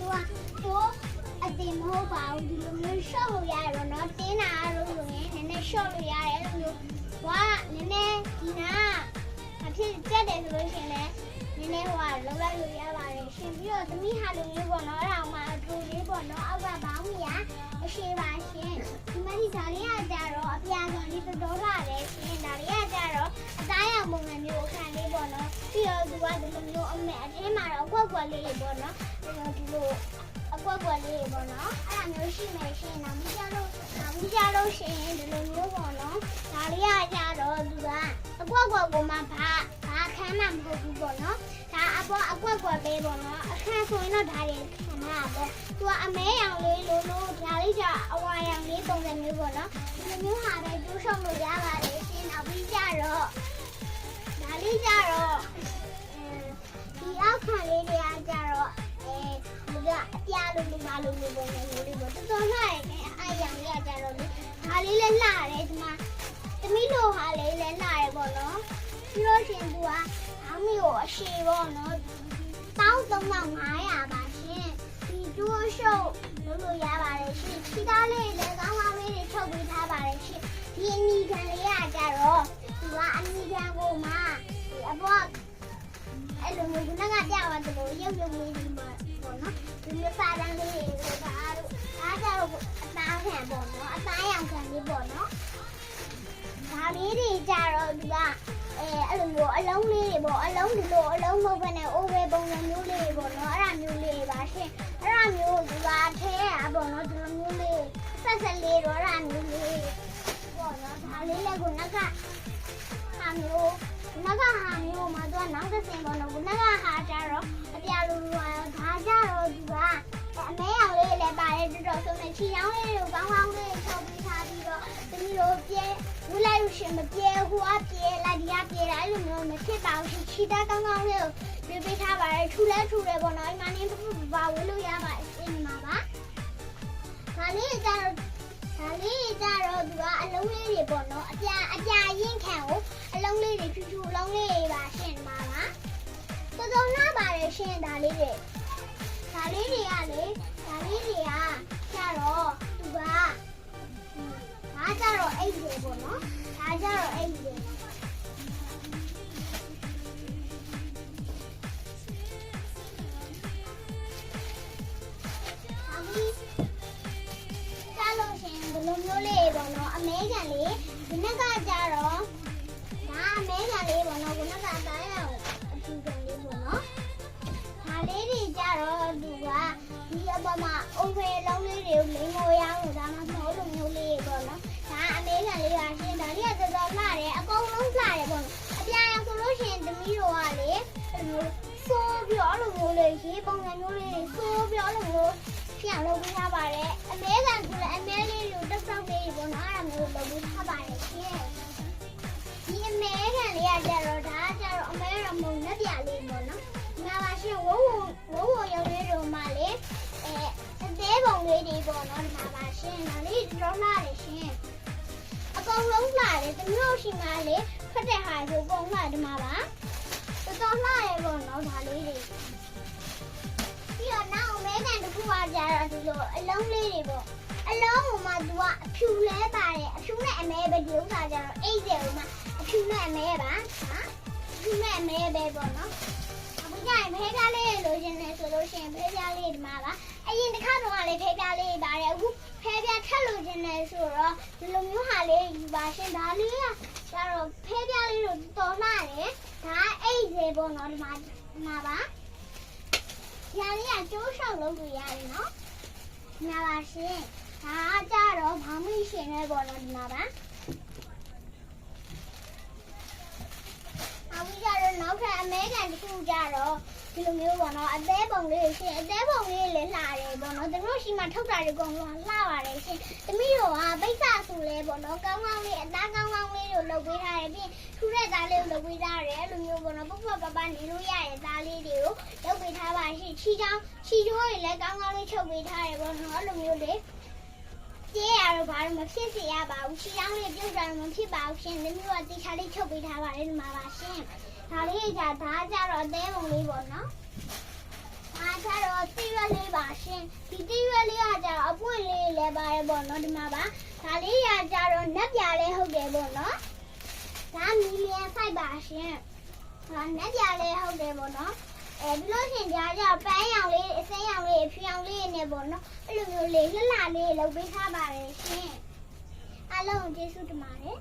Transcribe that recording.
တန်းနဲ့တူပါတယ်ဒါနဲ့သူကသူအတင်မဟုတ်ပါဘူးဒီလိုမျိုးရှော့လို့ရတယ်ပေါ့နော်တင်းတာလို့ဆိုရင်နည်းနည်းရှော့လို့ရတယ်အဲ့လိုမျိုးဟွာနည်းနည်းဒီနာအဖြစ်ကြက်တယ်ဆိုလို့ရှိရင်လည်းနည်းနည်းဟိုကလောက်လိုက်လို့ရပါတယ်ရှင်ပြီးတော့သမီးဟာလိုမျိုးပေါ့နော်အဲ့ဒါမှအတူ တော့သူကဒီလိုမျိုးအမေအထဲမှာတော့အကွက်ကွက်လေးတွေပေါ့နော်ဒီလိုဒီလိုအကွက်ကွက်လေးတွေပေါ့နော်အဲ့ဒါမျိုးရှိမယ်ရှင်နောက်မကြလို့နောက်မကြလို့ရှင်ဒီလိုမျိုးပေါ့နော်ဒါလေးကကြတော့သူကအကွက်ကွက်ကိုမှဘာဘာခမ်းမှမဟုတ်ဘူးပေါ့နော်ဒါအပေါ်အကွက်ကွက်ပဲပေါ့နော်အခန်းဆိုရင်တော့ဒါတွေခမ်းမှာပေါ့သူကအမဲရောင်လေးလိုလိုဒါလေးကြအဝါရောင်လေးပုံစံမျိုးပေါ့နော်ဒီလိုမျိုးဟာပဲတူးရှုံလို့ရပါတယ်ရှင်နောက်ပြီးကြတော့ဒါလေးကြတော့ ဒီအောက်ခံလေးတွေကကြတော့အဲဒီကအပြားလိုလိုပါလိုလိုပုံစံမျိုးလေးပေါ့တော်တော်လှရဲ့အဲအရောင်လေးကကြတော့လေဒါလေးလည်းလှတယ်ဒီမှာသမီးလိုဟာလေးလည်းလှတယ်ပေါ့နော်ပြီးတော့ရှင်သူကအမီကိုအရှိပေါ့နော်13500ပါရှင်ဒီတူးရှုံလို့လို့ရပါတယ်ရှင်ခီးသားလေးလည်းကောင်းကော ရုပ်ရုပ်လေးဒီမှာပေါ့နော်ဒီလိုစာတန်းလေးတွေဒါတို့ဒါကြတော့အသားခံပေါ့နော်အသားရောင်ခံလေးပေါ့နော်ဒါလေးတွေကြတော့ဒီကအဲအဲ့လိုမျိုးအလုံးလေးတွေပေါ့အလုံးဒီလိုအလုံးမဟုတ်ဘဲနဲ့အိုးပဲပုံစံမျိုးလေးတွေပေါ့နော်အဲ့ဒါမျိုးလေးတွေပါရှင်အဲ့ဒါမျိုးဒီကထဲရပေါ့နော်ဒီလိုမျိုးလေးဆက်ဆက်လေးတော့အဲ့ဒါမျိုးလေးပေါ့နော်ဒါလေးလည်းကိုနကဟာမျိုး နဂဟာမျိုးမှာသူကနောက်တစ်ဆင်ပေါ့နော်နဂဟာကြတော့အပြာလိုလိုပါတော့ဒါကြတော့သူကအမဲရောင်လေးလည်းပါတယ်တော်တော်ဆုံးနေချီချောင်းလေးကိုကောင်းကောင်းလေးချုပ်ပြီးထားပြီးတော့တမီးတို့ပြဲဝူလိုက်လို့ရှင်မပြဲဟိုအပြဲလိုက်ဒီကပြဲတာအဲ့လိုမျိုးမဖြစ်ပါဘူးချီသားကောင်းကောင်းလေးကိုပြပေးထားပါတယ်ထူလဲထူတယ်ပေါ့နော်ဒီမှာနေပပပဝေးလို့ရပါတယ်အင်းမှာပါဒါလေးကြတော့ဒါလေးကြတော့သူကအလုံးလေးတွေပေါ့နော်အပြာအပြာရင်ခံကို တယ်ရှင်ဒါလေးတွေဒါလေးတွေကလေဒါလေးတွေကကျတော့သူကဒါကျတော့အိတ်တွေပေါ့နော်ဒါကျတော့အိတ်တွေဒါပြီးကျလို့ရှင်ဘယ်လိုမျိုးလေးပေါ့နော်အမဲခံလေးဒီနေ့ကကြတော့ဒါအမဲက ကလေးပါရှင်ဒါလေးကတော်တော်လှတယ်အကုန်လုံးလှတယ်ပေါ့နော်အပြာရောင်ဆိုလို့ရှိရင်သမီးတို့ကလေအဲ့လိုဆိုးပြီးတော့အဲ့လိုမျိုးလေးရေးပုံစံမျိုးလေးဆိုးပြီးတော့အဲ့လိုမျိုးပြန်လုပ်ပေးထားပါတယ်အမဲကဆိုလည်းအမဲလေးလိုတက်တောက်လေးပေါ့နော်အဲ့ဒါမျိုးလုပ်ပေးထားပါတယ်ရှင်ဒီအမဲခံလေးကကြတော့ဒါကကြတော့အမဲရမုံနဲ့ပြလေးပေါ့နော်။ဒီမှာပါရှင်ဝုံဝုံဝုံဝုံရုပ်လေးတို့မှလေအဲအသေးပုံလေးတွေပေါ့နော်ဒီမှာပါရှင်။ဒါလေးတော့လာတယ်ရှင်။အ ကုန်လုံးလာတယ်တမျိုးရှိမှလေဖတ်တဲ့ဟာဆိုအကုန်လာဒီမှာပါ။တော်တော်လာရပေါ့နော်ဒါလေးတွေ။ပြီးတော့နောက်အမဲခံတစ်ခုကကြတော့ဒီလိုအလုံးလေးတွေပေါ့။အလုံးကမှသူကအဖြူလဲပါတယ်အဖြူနဲ့အမဲပဲဒီဥစ္စာကြတော့အိတ်တယ်ဥမာအဖြူနဲ့အမဲပါဟာအဖြူနဲ့အမဲပဲပေါ့နော်အခုကျရင်ဖဲပြားလေးလိုချင်တယ်ဆိုလို့ရှိရင်ဖဲပြားလေးဒီမှာပါအရင်တစ်ခါတော့ကလည်းဖဲပြားလေးပါတယ်အခု ဖဲပြားထက်လိုချင်တယ်ဆိုတော့ဒီလိုမျိုးဟာလေးယူပါရှင်ဒါလေးကကျတော့ဖဲပြားလေးတို့တော်လာတယ်ဒါအိတ်စေပေါ့နော်ဒီမှာဒီမှာပါညာလေးကကျိုးရှောက်လုပ်လို့ရတယ်နော်ဒီမှာပါရှင်ဒါကကြတော့ဘောင်းမိရှင်နဲ့ပေါ့နော်ဒီမှာပါအဝိကြတော့နောက်ထပ်အမဲကန်တစ်ခုကြတော့ဒီလိုမျိုးပေါ့နော်အသေးပုံလေးရှင်အသေးပုံလေးလည်းလှတယ် ပေါ့နော်တို့ရှိမှထုတ်တာတွေအကုန်လုံးလှပါတယ်ရှင်သမီးတို့ကပိတ်ဆဆိုလဲပေါ့နော်ကောင်းကောင်းလေးအသားကောင်းကောင်းလေးတို့လုပ်ပေးထားတယ်ပြီးထူတဲ့သားလေးကိုလုပ်ပေးထားတယ်အဲ့လိုမျိုးပေါ့နော်ပုတ်ပုတ်ပပနေလို့ရတဲ့သားလေးတွေကိုလုပ်ပေးထားပါရှင်ချီချောင်းချီချိုးတွေလည်းကောင်းကောင်းလေးချုပ်ပေးထားတယ်ပေါ့နော်အဲ့လိုမျိုးလေးကျေးရတော့ဘာလို့မဖြစ်စေရပါဘူးချီချောင်းလေးပြုတ်တာမဖြစ်ပါဘူးရှင်သမီးတို့ကတေချာလေးချုပ်ပေးထားပါတယ်ဒီမှာပါရှင်ဒါလေးကဒါကြတော့အသေးပုံလေးပေါ့နော်။ဒါ ကျတော့တိရွက်လေးပါရှင်ဒီတိရွက်လေးကကျတော့အပွင့်လေးလည်းပါတယ်ပေါ့နော်ဒီမှာပါဒါလေးကကျတော့နက်ပြလေးဟုတ်တယ်ပေါ့နော်ဒါမီလီယံဖိုက်ပါရှင်ဒါနက်ပြလေးဟုတ်တယ်ပေါ့နော်အဲဒီလို့ရှင်ကြာကြပန်းရောင်လေးအစိမ်းရောင်လေးအဖြူရောင်လေးနဲ့ပေါ့နော်အဲ့လိုမျိုးလေးလှလှလေးလုပ်ပေးထားပါတယ်ရှင်အားလုံးကျေးဇူးတင်ပါတယ်